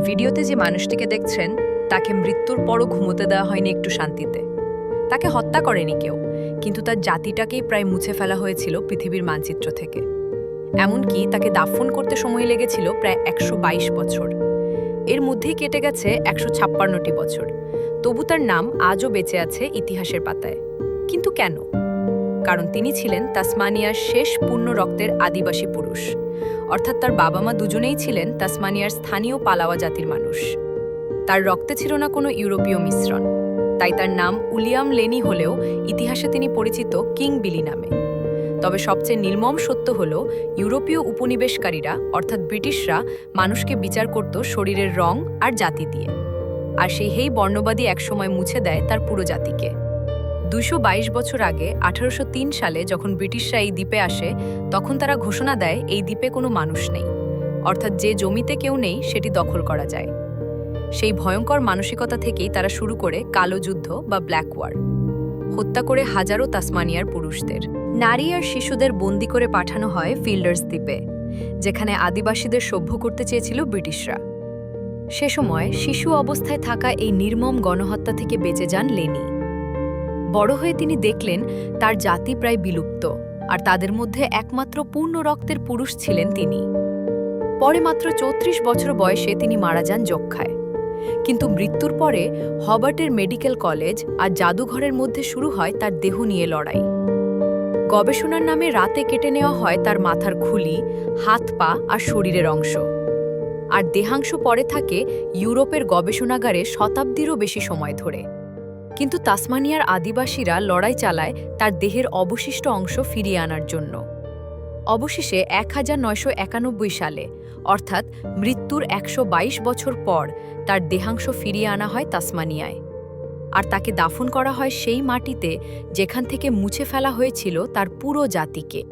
ভিডিওতে যে মানুষটিকে দেখছেন, তাকে মৃত্যুর পরও ঘুমোতে দেওয়া হয়নি একটু শান্তিতে। তাকে হত্যা করেনি কেউ, কিন্তু তার জাতিটাকেই প্রায় মুছে ফেলা হয়েছিল পৃথিবীর মানচিত্র থেকে। এমনকি তাকে দাফন করতে সময় লেগেছিল প্রায় একশো বাইশ বছর। এর মধ্যেই কেটে গেছে একশো ছাপ্পান্নটি বছর। তবু তার নাম আজও বেঁচে আছে ইতিহাসের পাতায়। কিন্তু কেন? কারণ তিনি ছিলেন তাসমানিয়ার শেষ পূর্ণ রক্তের আদিবাসী পুরুষ। অর্থাৎ তার বাবা মা দুজনেই ছিলেন তাসমানিয়ার স্থানীয় পালাওয়া জাতির মানুষ। তার রক্তে ছিল না কোনো ইউরোপীয় মিশ্রণ। তাই তার নাম উলিয়াম লেনি হলেও ইতিহাসে তিনি পরিচিত কিং বিলি নামে। তবে সবচেয়ে নির্মম সত্য হল, ইউরোপীয় উপনিবেশকারীরা, অর্থাৎ ব্রিটিশরা, মানুষকে বিচার করত শরীরের রং আর জাতি দিয়ে। আর সেই হেই বর্ণবাদী একসময় মুছে দেয় তার পুরো জাতিকে। দুশো বাইশ বছর আগে, আঠারোশো তিন সালে যখন ব্রিটিশরা এই দ্বীপে আসে, তখন তারা ঘোষণা দেয় এই দ্বীপে কোনো মানুষ নেই। অর্থাৎ যে জমিতে কেউ নেই, সেটি দখল করা যায়। সেই ভয়ঙ্কর মানসিকতা থেকেই তারা শুরু করে কালো যুদ্ধ বা ব্ল্যাক ওয়ার। হত্যা করে হাজারো তাসমানিয়ার পুরুষদের। নারী আর শিশুদের বন্দি করে পাঠানো হয় ফিল্ডার্স দ্বীপে, যেখানে আদিবাসীদের সভ্য করতে চেয়েছিল ব্রিটিশরা। সে সময় শিশু অবস্থায় থাকা এই নির্মম গণহত্যা থেকে বেঁচে যান লেনি বড় হয়ে তিনি দেখলেন তার জাতি প্রায় বিলুপ্ত, আর তাদের মধ্যে একমাত্র পূর্ণ রক্তের পুরুষ ছিলেন তিনি। পরে মাত্র চৌত্রিশ বছর বয়সে তিনি মারা যান যক্ষায়। কিন্তু মৃত্যুর পরে হবার্টের মেডিকেল কলেজ আর জাদুঘরের মধ্যে শুরু হয় তার দেহ নিয়ে লড়াই। গবেষণার নামে রাতে কেটে নেওয়া হয় তার মাথার খুলি, হাত পা আর শরীরের অংশ। আর দেহাংশ পরে থাকে ইউরোপের গবেষণাগারে শতাব্দীরও বেশি সময় ধরে। কিন্তু তাসমানিয়ার আদিবাসীরা লড়াই চালায় তার দেহের অবশিষ্ট অংশ ফিরিয়ে আনার জন্য। অবশেষে এক হাজার নয়শো একানব্বই সালে, অর্থাৎ মৃত্যুর একশো বাইশ বছর পর, তার দেহাংশ ফিরিয়ে আনা হয় তাসমানিয়ায়। আর তাকে দাফন করা হয় সেই মাটিতে, যেখান থেকে মুছে ফেলা হয়েছিল তার পুরো জাতিকে।